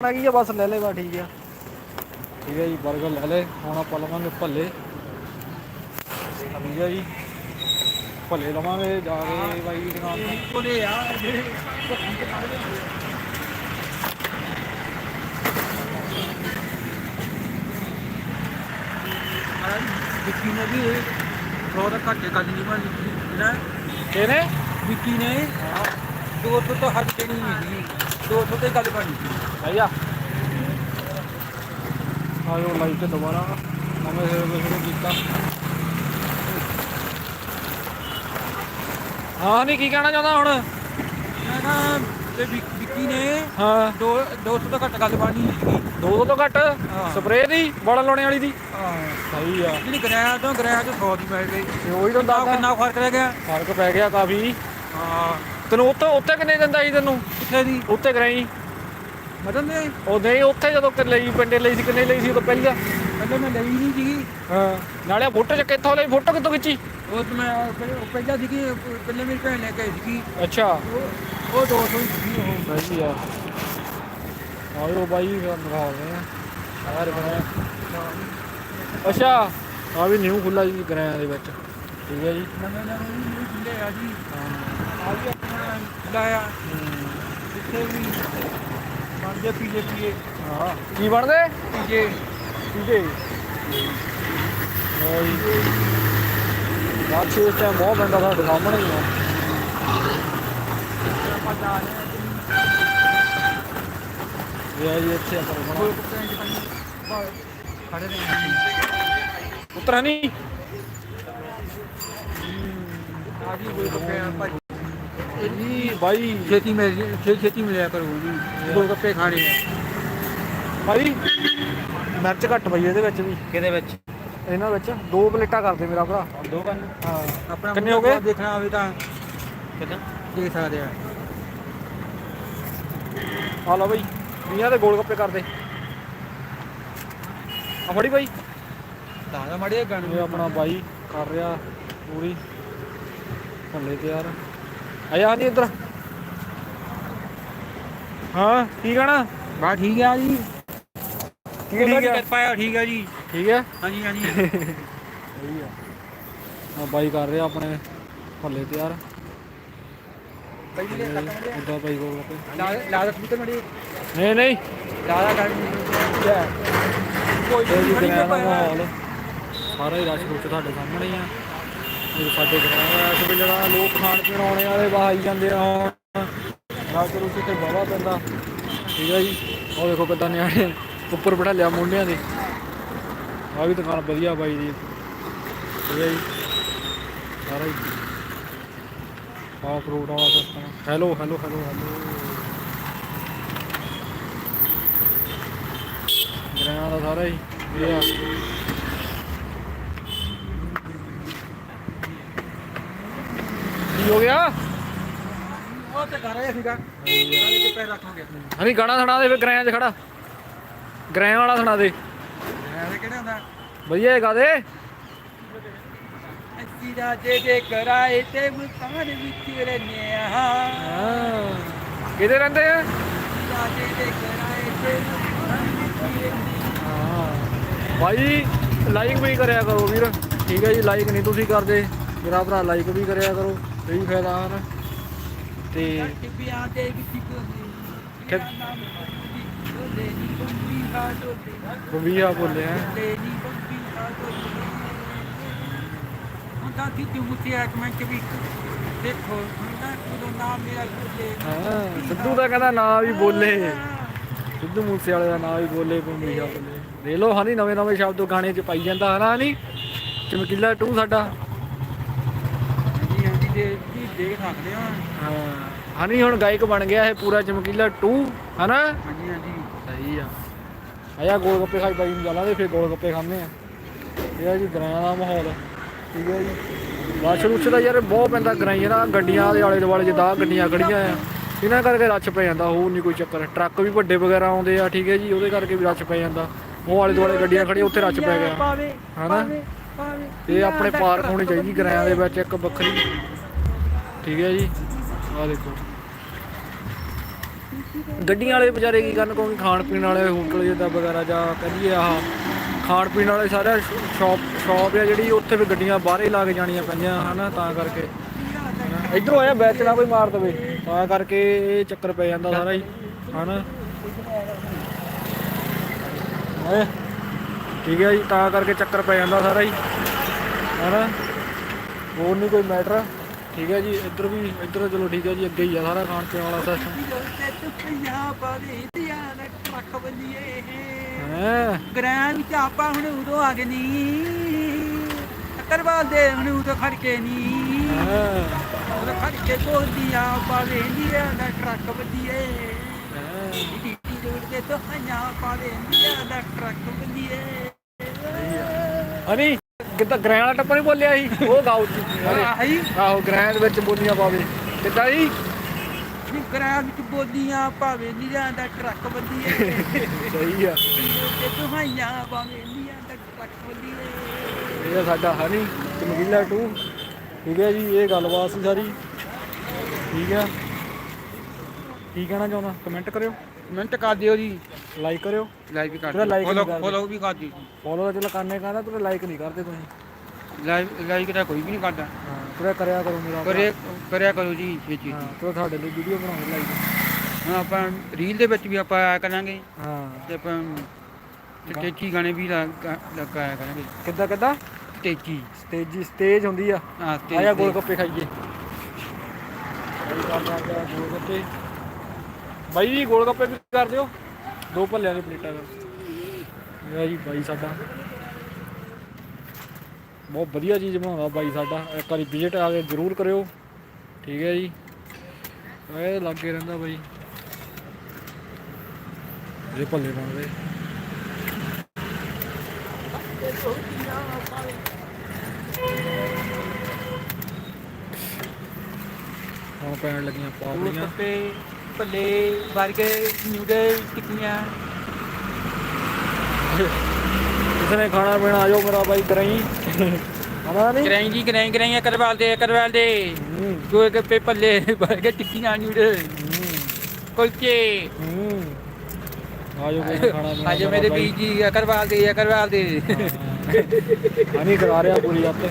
ਆ ਗਈ ਆ ਬਸ ਲੈ ਲੈ ਬਾ ਠੀਕ ਆ। ਠੀਕ ਹੈ ਜੀ 버ਗਰ ਲੈ ਲੈ ਹੁਣ ਆਪਾਂ ਲਵਾਂਗੇ ਭੱਲੇ। ਠੀਕ ਹੈ ਜੀ। ਭੱਲੇ ਲਵਾਂਗੇ ਜਾ ਕੇ ਬਾਈ ਦੀ ਦੁਕਾਨ ਤੋਂ ਕੋਲੇ ਆ ਜਿਹੜੇ ਵਿੱਕੀ ਨੇ ਵੀ ਬਹੁਤ ਘੱਟ ਗੱਲ ਨਹੀਂ ਬਣੀ ਨਾ ਕਿਹਨੇ? ਵਿੱਕੀ ਨੇ। ਦੋ ਤੋਂ ਤਾਂ ਹੱਦ ਨਹੀਂ ਹੈਗੀ। ਦੋ ਆਇਓ ਲਾਈਟ ਦੁਬਾਰਾ। ਨਵੇਂ ਸਿਰੇ ਤੋਂ ਸ਼ੁਰੂ ਕੀਤਾ। ਹਾਂ ਨਹੀਂ ਕੀ ਕਹਿਣਾ ਚਾਹੁੰਦਾ ਹੁਣ? ਮੈਂ ਨਾ ਤੇ ਵਿੱਕ- ਵਿੱਕੀ ਨੇ ਹਾਂ। ਦੋ ਦੋ ਤੋਂ ਤਾਂ ਘੱਟ ਗੱਲ ਬਣੀ ਹੈਗੀ। ਦੋ ਤੋਂ ਘੱਟ? ਹਾਂ। ਸਪਰੇਅ ਦੀ ਬੜਾ ਲਾਉਣੇ ਵਾਲੀ ਦੀ? ਹਾਂ। ਸਹੀ ਆ। ਜਿਹੜੀ ਗਰਾਇਆ ਤੋਂ ਗਰਾਇਆ ਤੋਂ 100 ਦੀ ਪੈ ਗਈ। ਤੇ ਉਹੀ ਤਾਂ ਦੱਸਦਾ। ਕਿੰਨਾ ਫ਼ਰਕ ਰਹਿ ਗਿਆ? ਫ਼ਰਕ ਪੈ ਗਿਆ ਕਾਫੀ। ਹਾਂ। ਤੈਨੂੰ ਉੱਤੇ ਉੱਤੇ ਕਿੰਨੇ ਦਿੰਦਾ ਸੀ ਤੈਨੂੰ? ਕਿੱਥੇ ਦੀ? ਉੱਤੇ ਕਰਾਈ। ਮਦਨ ਨੇ ਉਹ ਨਹੀਂ ਉੱਥੇ ਜਦੋਂ ਕਿ ਲਈ ਪਿੰਡੇ ਲਈ ਸੀ ਕਿੰਨੇ ਲਈ ਸੀ ਉਹ ਤੋਂ ਪਹਿਲਾਂ ਪਹਿਲੇ ਮੈਂ ਲਈ ਨਹੀਂ ਸੀਗੀ। ਹਾਂ। ਨਾਲੇ ਫੋਟੋ ਚ ਕਿੱਥੋਂ ਲਈ? ਫੋਟੋ ਕਿੱਥੋਂ ਖਿੱਚੀ? ਉਹ ਤਾਂ ਮੈਂ ਪਹਿਲੇ- ਸੀਗੀ ਪਹਿਲੇ ਮੇਰੀ ਭੈਣ ਲੈ ਕੇ ਆਈ ਸੀਗੀ। ਅੱਛਾ। ਉਹ ਉਹ 200 ਹੀ ਸੀਗੀ ਉਹ। ਸਹੀ ਆ। ਆਓ ਬਾਈ ਫਿਰ ਦਿਖਾਉਂਦੇ ਆ। ਯਾਰ ਬਣਿਆ ਅੱਛਾ। ਆ ਵੀ ਨਿਊ ਖੁੱਲਾ ਜੀ ਗਰਾਂ ਦੇ ਵਿੱਚ। ਠੀਕ ਹੈ ਜੀ। ਨਵੇਂ ਨਵੇਂ ਵੀ ਖੁੱਲੇ ਆ ਜੀ। ਹਾਂ। ਆ ਵੀ ਲਾਇਆ। ਜਿੱਥੇ ਵੀ ਬਣਦੇ ਪੀਜੇ ਪੀਏ ਹਾਂ। ਕੀ ਬਣਦੇ? ਪੀਜੇ। ਠੀਕੇ ਓਏ। ਰਾਤ ਇਸ ਟਾਈਮ ਬਹੁਤ ਬੰਦਾ ਸਾਡੇ ਸਾਹਮਣੇ ਹੀ ਆ। ਆਪਾਂ ਜਾ ਰਹੇ ਇਹ ਆ ਜੀ ਇੱਥੇ ਆਪਾਂ ਕੋਈ ਰੁਕਣਾ ਕੁੱਤੇ ਨਹੀਂ ਪਾਈ ਖੜੇ ਰਹੇ ਉਤਰਾ ਨਹੀਂ ਆ ਜੀ ਕੋਈ ਕੁੱਤੇ ਆ ਭਾਈ ਜੀ ਭਾਈ ਮਿਰਚ ਘੱਟ ਪਈ ਇਹਦੇ ਵਿੱਚ ਵੀ। ਕਿਹਦੇ ਵਿੱਚ? ਇਹਨਾਂ ਵਿੱਚ। ਦੋ ਪਲੇਟਾਂ ਕਰ ਦੇ ਮੇਰਾ ਭਰਾ। ਦੋ ਕੰਨ ਹਾਂ। ਆਪਣਾ ਕਿੰਨੇ ਹੋ ਗਏ? ਦੇਖਣਾ ਹੋਵੇ ਤਾਂ ਕਿੰਨਾ? ਦੇਖ ਸਕਦੇ ਆ। ਆ ਲਓ ਬਈ 20 ਦੇ ਗੋਲ ਗੱਪੇ ਕਰ ਦੇ। ਆ ਫੜੀ ਬਾਈ। ਦਾਦਾ ਮੜੇ ਗਣ ਇਹ ਆਪਣਾ ਬਾਈ ਕਰ ਰਿਹਾ ਪੂਰੀ। ਭੱਲੇ ਤਿਆਰ। ਆਇਆ ਨਹੀਂ ਇੱਧਰ। ਹਾਂ ਕੀ ਕਹਣਾ ਬਾ ਠੀਕ ਆ ਜੀ। ਕੀ ਠੀਕ ਹੈ ਆ ਠੀਕ ਆ ਜੀ। ਠੀਕ ਹੈ ਹਾਂਜੀ ਹਾਂਜੀ। ਸਹੀ ਆ। ਆ ਬਾਈ ਕਰ ਰਿਹਾ ਆਪਣੇ ਭੱਲੇ ਤਿਆਰ। ਪਹਿਲੇ ਉਦਾਂ ਬਾਈ ਗੋਲ ਗੱਪੇ ਲਾ ਦਾ ਕਬੂਤਰ ਮੜੀ। ਨਹੀਂ ਨਹੀਂ। ਲਾ ਦਾ ਕਰ ਕੋਈ ਜੀ ਨਹੀਂ ਪਾਇਆ ਸਾਰਾ ਹੀ ਰਸ਼ ਰੁੱਚ ਤੁਹਾਡੇ ਸਾਹਮਣੇ ਹੀ ਆ। ਇਹ ਸਾਡੇ ਗ੍ਰਹਿ ਇਸ ਵੇਲੇ ਦਾ ਲੋਕ ਖਾਣ ਪੀਣ ਆਉਣੇ ਵਾਲੇ ਬਾਹਰ ਆਈ ਜਾਂਦੇ ਆ। ਹੁਣ ਰਸ਼ ਰੁੱਚ ਬਾਵਾ ਪੈਂਦਾ। ਠੀਕ ਹੈ ਜੀ। ਉਹ ਦੇਖੋ ਕਿੱਦਾਂ ਨਿਆਣੇ ਉੱਪਰ ਬਿਠਾ ਲਿਆ ਮੁੰਡਿਆਂ ਦੇ। ਆ ਵੀ ਦੁਕਾਨ ਵਧੀਆ ਬਾਈ ਦੀ। ਠੀਕ ਹੈ ਜੀ। ਸਾਰਾ ਹੀ। ਆ ਫਰੂਟ ਵਾਲਾ system hello hello hello hello ਗ੍ਰਹਿਆਂ ਦਾ ਸਾਰਾ ਹੀ। ਇਹ ਆ। ਕੀ ਹੋ ਗਿਆ। ਉਹ ਤੇ ਕਰ ਰਿਹਾ ਸੀਗਾ। ਨਾਲੇ ਤੇ ਪੈਰ ਰੱਖਾਂਗੇ ਹਣੀ ਗਾਣਾ ਸੁਣਾ ਦੇ ਫੇ ਗ੍ਰਹਿਆਂ 'ਚ ਖੜਾ। ਵਾਲਾ ਸੁਣਾ ਦੇ। ਇਹ ਕਿਹੜਾ ਹੁੰਦਾ? ਵਧੀਆ ਇਹ ਗਾ ਦੇ ਅੱਸੀ ਦਾ ਜੇ ਜੇ ਕਰਾਏ ਤੇ ਮੁਕਾਨ ਵਿੱਚ ਰਹਿੰਦੇ ਆ ਹਾਂ। ਕਿਹਦੇ ਰਹਿੰਦੇ ਆ? ਦਾ ਜੇ ਜੇ ਕਰਾਏ ਤੇ ਮੁਕਾਨ ਵਿੱਚ ਰਹਿੰਦੇ ਹਾਂ। ਭਾਈ ਲਾਈਕ ਵੀ ਕਰਿਆ ਕਰੋ ਵੀਰ। ਠੀਕ ਹੈ ਜੀ ਲਾਈਕ ਨਹੀਂ ਤੁਸੀਂ ਕਰਦੇ। ਮੇਰਾ ਭਰਾ ਲਾਈਕ ਵੀ ਕਰਿਆ ਕਰੋ। ਇਹੀ ਫਾਇਦਾ ਹਨ ਤੇ ਟਿੱਬਿਆਂ ਦੇ ਵਿੱਚ ਹੁੰਦਾ ਸੀ ਤੂੰ ਮੁੱਤੇ ਕਿ ਵੀ ਦੇਖੋ ਹੁੰਦਾ ਕੋਲੋਂ ਨਾਮ ਮੇਰਾ ਕੋਲੇ ਹਾਂ, ਸਿੱਧੂ ਦਾ ਕਹਿੰਦਾ ਨਾਂ ਵੀ ਬੋਲੇ। ਸਿੱਧੂ ਮੂਸੇ ਵਾਲੇ ਦਾ ਨਾਂ ਵੀ ਬੋਲੇ ਬੰਬੀਹਾ ਬੋਲੇ। ਦੇ ਲੋ ਹਨੀ ਨਵੇਂ ਨਵੇਂ ਸ਼ਬਦ ਗਾਣੇ 'ਚ ਪਾਈ ਜਾਂਦਾ, ਹਨਾ ਨਹੀਂ ਚਮਕੀਲਾ ਟੂ ਸਾਡਾ। ਦੇਖ ਸਕਦੇ ਹਾਂ। ਹਾਂ। ਹੁਣ ਗਾਇਕ ਬਣ ਗਿਆ ਇਹ ਪੂਰਾ ਚਮਕੀਲਾ 2 ਹਨਾ? ਹਾਂਜੀ ਹਾਂਜੀ। ਸਹੀ ਆ। ਆਇਆ ਗੋਲ ਗੱਪੇ ਖਾਈ ਬਾਈ ਨੂੰ ਜਾਲਾਂਗੇ ਫਿਰ ਗੋਲ ਗੱਪੇ ਖਾਂਦੇ ਆ। ਇਹ ਆ ਜੀ ਗਰਾਂ ਦਾ ਮਾਹੌਲ। ਠੀਕ ਹੈ ਜੀ। ਰਸ਼ ਰੁੱਛ ਦਾ ਯਾਰ ਬਹੁਤ ਪੈਂਦਾ ਗਰਾਈਆਂ ਦਾ ਗੱਡੀਆਂ ਦੇ ਆਲੇ ਦੁਆਲੇ ਜਿੱਦਾਂ ਗੱਡੀਆਂ ਖੜੀਆਂ ਆ। ਇਹਨਾਂ ਕਰਕੇ ਰਸ਼ ਪੈ ਜਾਂਦਾ ਹੋਰ ਨਹੀਂ ਕੋਈ ਚੱਕਰ। ਟਰੱਕ ਵੀ ਵੱਡੇ ਵਗੈਰਾ ਆਉਂਦੇ ਆ ਠੀਕ ਹੈ ਜੀ ਉਹਦੇ ਕਰਕੇ ਵੀ ਰਸ਼ ਪੈ ਜਾਂਦਾ। ਉਹ ਆਲੇ ਦੁਆਲੇ ਗੱਡੀਆਂ ਖੜੀਆਂ ਉੱਥੇ ਰਸ਼ ਪੈ ਗਿਆ। ਹਨਾ? ਇਹ ਆਪਣੇ ਪਾਰਕ ਹੋਣੀ ਚਾਹੀਦੀ ਗਰਾਇਆਂ ਦੇ ਵਿੱਚ ਇੱਕ ਵੱਖਰੀ। ਠੀਕ ਹੈ ਜੀ। ਆਹ ਦੇਖੋ। ਗੱਡੀਆਂ ਵਾਲੇ ਵਿਚਾਰੇ ਕੀ ਕਰਨ ਕਿਉਂਕਿ ਖਾਣ ਪੀਣ ਵਾਲੇ ਹੋਟਲ ਜਿੱਦਾਂ ਵਗੈਰਾ ਜਾਂ ਕਹਦੀਏ ਆਹ ਖਾਣ ਪੀਣ ਵਾਲੇ ਸਾਰੇ ਸ਼ਾਪ ਸ਼ਾਪ ਆ ਜਿਹੜੀ, ਉੱਥੇ ਵੀ ਗੱਡੀਆਂ ਬਾਹਰੇ ਲਾ ਕੇ ਜਾਣੀਆਂ ਪੈਂਦੀਆਂ, ਹਨਾ, ਤਾਂ ਕਰਕੇ। ਹਨਾ। ਇੱਧਰੋਂ ਆਇਆ ਵਿੱਚ ਨਾ ਕੋਈ ਮਾਰ ਦਵੇ, ਤਾਂ ਕਰਕੇ ਇਹ ਚੱਕਰ ਪੈ ਜਾਂਦਾ ਸਾਰਾ ਹੀ, ਹਨਾ। ਹੈਂ। ਠੀਕ ਹੈ ਜੀ, ਤਾਂ ਕਰਕੇ ਚੱਕਰ ਪੈ ਜਾਂਦਾ ਸਾਰਾ ਹੀ, ਹਨਾ। ਹੋਰ ਨਹੀਂ ਕੋਈ ਮੈਟਰ? ਠੀਕ ਹੈ ਜੀ ਇੱਧਰ ਵੀ ਇੱਧਰ ਚਲੋ ਠੀਕ ਹੈ ਜੀ ਅੱਗੇ ਹੀ ਆ ਸਾਰਾ ਖਾਣ ਪੀਣ ਵਾਲਾ ਸਿਸਟਮ ਹੈ? ਗ੍ਰੈਂਡ ਵਿੱਚ ਆਪਾਂ ਹੁਣ ਉਦੋਂ ਆ ਗਏ ਨਹੀਂ ਟੱਕਰਵਾਲ ਦੇ ਹੁਣ ਉਦੋਂ ਖੜ ਕੇ ਨਹੀਂ ਹੈ। ਉਦੋਂ ਖੜ ਕੇ ਬੋਲਦੀਆਂ ਪਾਵੇ ਨੀਆਂ ਦਾ ਟਰੱਕ ਵਧੀਏ ਡੀ ਰੋਡ ਤੇ ਤੋਂ ਹੰਨਾ ਪਾਵੇ ਨੀਆਂ ਦਾ ਟਰੱਕ ਕਿੱਦਾਂ ਗ੍ਰੈਂਡ ਵਾਲਾ ਟੱਪਾ ਨਹੀਂ ਬੋਲਿਆ ਸੀ। ਉਹ ਗਾਉ ਆਹੀ ਆਹੋ ਗ੍ਰੈਂਡ ਵਿੱਚ ਬੋਲੀਆਂ ਪਾਵੇ। ਕਿੱਦਾਂ ਜੀ? ਗ੍ਰੈਂਡ ਵਿੱਚ ਬੋਲਦੀਆਂ ਪਾਵੇ ਨੀਆਂ ਦਾ ਟਰੱਕ ਵਧੀਏ ਸਹੀ ਆ। ਤੇ ਤੋਂ ਹੰਨਾ ਪਾਵੇ ਨੀਆਂ ਦਾ ਟਰੱਕ ਵਧੀਏ ਇਹ ਸਾਡਾ ਹਨੀ ਚਮਕੀਲਾ 2 ਠੀਕ ਹੈ ਜੀ ਇਹ ਗੱਲਬਾਤ ਸੀ ਸਾਰੀ। ਠੀਕ ਆ ਕੀ ਕਹਿਣਾ ਚਾਹੁੰਦਾ? ਕਮੈਂਟ ਕਰਿਓ। ਮਿੰਟ ਕਰ ਦਿਓ ਜੀ। ਲਾਈਕ ਕਰਿਓ। ਲਾਈਕ ਵੀ ਕਰ like ਫੋਲੋ ਨਹੀਂ ਕਰਦੇ। ਫੋਲੋ ਵੀ ਕਰ ਦਿਓ। ਫੋਲੋ ਤਾਂ ਚਲੋ ਕਰਨੇ ਕਹਿੰਦਾ ਤੂੰ ਲਾਈਕ ਨਹੀਂ ਕਰਦੇ ਤੁਸੀਂ। ਲਾਈਕ ਲਾਈਕ ਤਾਂ ਕੋਈ ਵੀ ਨਹੀਂ ਕਰਦਾ। ਹਾਂ ਕਰਿਆ ਕਰੋ ਮੇਰਾ। ਕਰਿਆ ਕਰਿਆ ਕਰੋ ਜੀ ਛੇਤੀ ਹਾਂ ਤੂੰ ਤੁਹਾਡੇ ਲਈ ਵੀਡੀਓ ਬਣਾਉਣ ਲਾਈਕ ਹੁਣ ਆਪਾਂ ਰੀਲ ਦੇ ਵਿੱਚ ਵੀ ਆਪਾਂ ਆਇਆ ਕਰਾਂਗੇ। ਹਾਂ। ਤੇ ਆਪਾਂ ਤੇਚੀ ਗਾਣੇ ਵੀ ਲਗਾਇਆ ਕਰਾਂਗੇ। ਕਿੱਦਾਂ ਕਿੱਦਾਂ? ਤੇਚੀ ਸਟੇਜ ਸਟੇਜ ਹੁੰਦੀ ਆ। ਹਾਂ ਆਇਆ ਗੋਲ ਗੱਪੇ ਖਾਈਏ। ਕਰਦਾ ਬਾਈ ਜੀ ਗੋਲ ਗੱਪੇ ਵੀ ਕਰ ਦਿਓ। ਦੋ ਭੱਲਿਆਂ ਦੀ ਪਲੇਟਾਂ ਕਰ ਇਹ ਆ ਜੀ ਬਾਈ ਸਾਡਾ। ਬਹੁਤ ਵਧੀਆ ਚੀਜ਼ ਬਣਾਉਂਦਾ ਬਾਈ ਸਾਡਾ। ਇੱਕ ਵਾਰੀ ਵਿਜ਼ਿਟ ਆ ਕੇ ਜ਼ਰੂਰ ਕਰਿਓ। ਠੀਕ ਹੈ ਜੀ। ਇਹ ਲੱਗੇ ਰਹਿੰਦਾ ਬਾਈ। ਇਹ ਭੱਲੇ ਬਣਦੇ ਹੁਣ ਪੈਣ ਲੱਗੀਆਂ ਪਾਪੜੀਆਂ। ਭੱਲੇ ਬਰਗਰ ਨਿਊਡਲ ਟਿੱਕੀਆਂ। ਨੇ ਖਾਣਾ ਪੀਣਾ ਆਜੋ ਮੇਰਾ ਬਾਈ ਕਰਾਈ। ਆਣਾ ਨਹੀਂ? ਕਰਾਈ ਜੀ ਕਰਾਈ ਕਰਾਈ ਕਰਵਾਲ ਦੇ ਕਰਵਾਲ ਦੇ। ਹੂੰ, ਗੋਲ ਗੱਪੇ ਭੱਲੇ ਬਰਗਰ ਟਿੱਕੀਆਂ ਨਿਊਡਲ ਹੂੰ, ਕੁਲਚੇ। ਅੱਜ ਮੇਰੇ ਵੀਰ ਜੀ ਕਰਵਾਲ ਦੇ ਕਰਵਾਲ ਦੇ। ਹਣੀ ਕਰਾ ਰਿਹਾ ਪੂਰੀ ਅੱਤ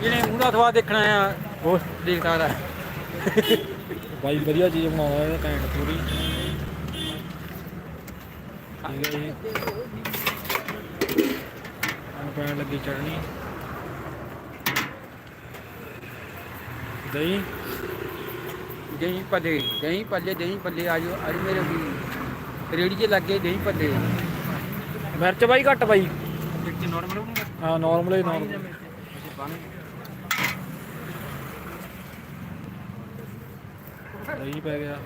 ਜਿਹਨੇ ਮੂੰਹ ਦਾ ਸਵਾਦ ਦੇਖਣਾ ਆ ਹੋਰ? ਦੇਖ ਸਕਦਾ। ਬਾਈ ਵਧੀਆ ਚੀਜ਼ ਬਣਾਉਂਦਾ ਇਹ ਘੈਂਟ ਪੂਰੀ। ਠੀਕ ਹੈ ਜੀ। ਹੁਣ ਪੈਣ ਲੱਗੀ ਚੜਨੀ ਦਹੀਂ। ਦਹੀਂ ਭੱਲੇ ਦਹੀਂ ਭੱਲੇ ਦਹੀਂ ਭੱਲੇ ਆਜੋ ਅੱਜ ਮੇਰੇ ਵੀ ਰੇੜੀ 'ਚ ਲੱਗੇ ਦਹੀਂ ਭੱਲੇ। ਮਿਰਚ ਬਾਈ ਘੱਟ ਬਾਈ। ਹਾਂ ਨਾਰਮਲ ਹੀ ਨਾਰਮਲ ਦਹੀਂ ਪੈ ਗਿਆ।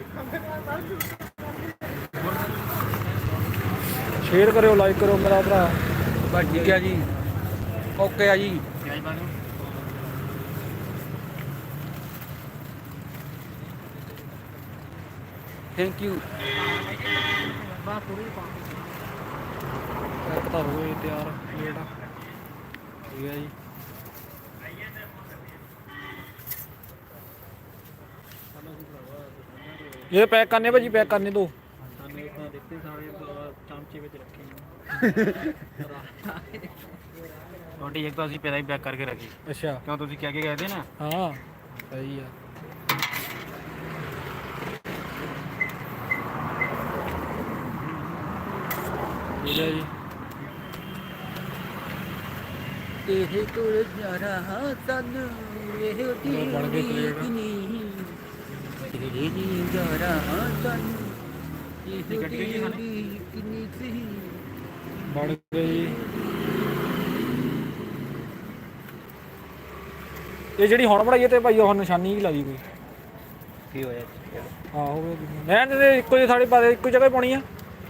ਸ਼ੇਅਰ ਕਰਿਓ ਲਾਈਕ ਕਰਿਓ ਮੇਰਾ ਭਰਾ। ਬਸ ਠੀਕ ਹੈ ਜੀ। ਓਕੇ ਆ ਜੀ। ਥੈਂਕ ਯੂ ਇੱਕ ਤਾਂ ਹੋਏ ਤਿਆਰ ਪਲੇਟ ਠੀਕ ਹੈ ਜੀ। ਇਹ ਪੈਕ ਕਰਨੇ ਭਾਜੀ ਪੈਕ ਕਰਨੇ ਦੋ। ਸਾਨੂੰ ਤਾਂ ਦਿੱਤੇ ਸਾਰੇ ਚਮਚੇ ਵਿੱਚ ਰੱਖੇ ਰੋਟੀ ਇੱਕ ਤਾਂ ਅਸੀਂ ਪਹਿਲਾਂ ਹੀ ਪੈਕ ਕਰਕੇ ਰੱਖੀ। ਅੱਛਾ। ਕਿਉਂ ਤੁਸੀਂ ਕਹਿ ਕੇ ਗਏ ਤੇ ਨਾ? ਹਾਂ। ਸਹੀ ਆ। ਠੀਕ ਹੈ ਜੀ। ਇਹ ਕੋਲ ਜਾਣਾ ਤਨ ਇਹ ਲਓ ਬਣ ਗਈ ਪਲੇਟ। ਇਹ ਜਿਹੜੀ ਹੁਣ ਬਣਾਈ ਹੈ ਤੇ ਭਾਈ ਉਹ ਨਿਸ਼ਾਨੀ ਹੀ ਲਾਈ ਕੋਈ ਕੀ ਹੋਇਆ? ਹਾਂ ਹੋਵੇ ਮੈਂ ਤੇ ਇੱਕੋ ਜਿਹੀ ਥਾੜੀ ਪਾ ਦੇ ਇੱਕੋ ਜਗ੍ਹਾ ਹੀ ਪਾਉਣੀ ਆ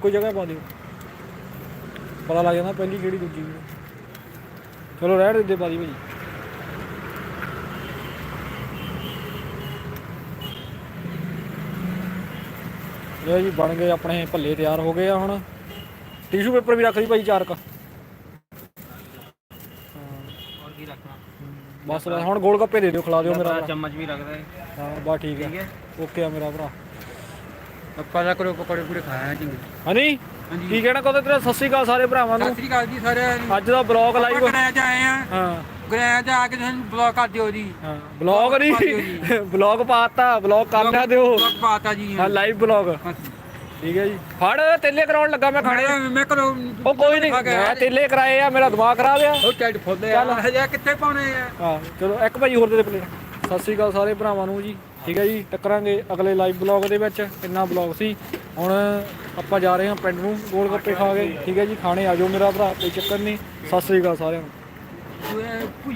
ਕੋਈ ਜਗ੍ਹਾ ਪਾ ਦਿਓ। ਪਤਾ ਲੱਗ ਜਾਂਦਾ ਪਹਿਲੀ ਕਿਹੜੀ ਦੂਜੀ। ਚਲੋ ਰਹਿਣ ਦੇ ਪਾ ਦੀ ਭਾਜੀ ਲੋ ਜੀ ਬਣ ਗਏ ਆਪਣੇ ਭੱਲੇ ਤਿਆਰ ਹੋ ਗਏ ਆ ਹੁਣ। ਟਿਸ਼ੂ ਪੇਪਰ ਵੀ ਰੱਖ ਲਈ ਭਾਈ ਚਾਰ ਕ ਹੋਰ ਕੀ ਰੱਖਣਾ? ਬਸ ਬਸ ਹੁਣ ਗੋਲ ਗੱਪੇ ਦੇ ਦਿਓ ਖਿਲਾ ਦਿਓ ਮੇਰਾ ਭਰਾ। ਚਮਚ ਵੀ ਰੱਖਦਾ ਹੈ। ਹਾਂ ਬਸ ਠੀਕ ਠੀਕ ਹੈ। ਹੈ ਓਕੇ ਆ ਮੇਰਾ ਭਰਾ। ਆਪਾਂ ਦਾ ਕਰੋ ਪਕੌੜੇ ਪੂੜੇ ਖਾਇਆ ਚੰਗੇ ਹਨੀ ਹਾਂਜੀ? ਕੀ ਕਹਿਣਾ ਕਹਦੇ ਤੇਰਾ? ਸਤਿ ਸ਼੍ਰੀ ਅਕਾਲ ਸਾਰੇ ਭਰਾਵਾਂ ਨੂੰ। ਸਤਿ ਸ੍ਰੀ ਅਕਾਲ ਜੀ ਸਾਰਿਆਂ ਨੂੰ। ਅੱਜ ਦਾ ਬਲੌਗ ਆਪਾਂ ਲਾਈਵ ਗ੍ਰਹਿ ਚ ਆਏ ਆ। ਹਾਂ। ਗ੍ਰਹਿ ਚ ਆ ਕੇ ਤੁਹਾਨੂੰ ਬਲੌਗ ਕਰ ਦਿਓ ਜੀ। ਹਾਂ ਬਲੌਗ ਨਹੀਂ। ਬਲੌਗ ਪਾਤਾ ਬਲੌਗ ਕਰਨਾ ਦਿਓ। ਬਲੌਗ ਪਾਤਾ ਜੀ। ਹਾਂ ਲਾਈਵ ਬਲੌਗ। ਠੀਕ ਹੈ ਜੀ। ਫੜ ਤੇਲੇ ਕਰਾਉਣ ਲੱਗਾ ਮੈਂ ਖਾਣੇ। ਮੈਂ ਕਰੋ ਉਹ ਕੋਈ ਨਹੀਂ ਮੈਂ ਤੇਲੇ ਕਰਾਏ ਆ ਮੇਰਾ ਦਿਮਾਗ ਖਰਾਬ ਆ। ਉਹ ਟੈਡ ਫੁੱਲ ਆ। ਹਜੇ ਕਿੱਥੇ ਪਾਉਣੇ ਆ? ਹਾਂ ਚਲੋ ਇੱਕ ਭਾਈ ਹੋਰ ਦੇ ਦੇ ਪਲੇਟ ਸਤਿ ਸ੍ਰੀ ਅਕਾਲ ਸਾਰੇ ਭਰਾਵਾਂ ਨੂੰ ਜੀ। ਠੀਕ ਹੈ ਜੀ ਟੱਕਰਾਂਗੇ ਅਗਲੇ ਲਾਈਵ ਬਲੌਗ ਦੇ ਵਿੱਚ। ਇੰਨਾ ਬਲੌਗ ਸੀ। ਹੁਣ ਆਪਾਂ ਜਾ ਰਹੇ ਹਾਂ ਪਿੰਡ ਨੂੰ ਗੋਲ ਗੱਪੇ ਖਾ ਕੇ। ਠੀਕ ਹੈ ਜੀ ਖਾਣੇ ਆ ਜਾਓ ਮੇਰਾ ਭਰਾ ਕੋਈ ਚੱਕਰ ਨਹੀਂ। ਸਤਿ ਸ੍ਰੀ ਅਕਾਲ ਸਾਰਿਆਂ ਨੂੰ। 我不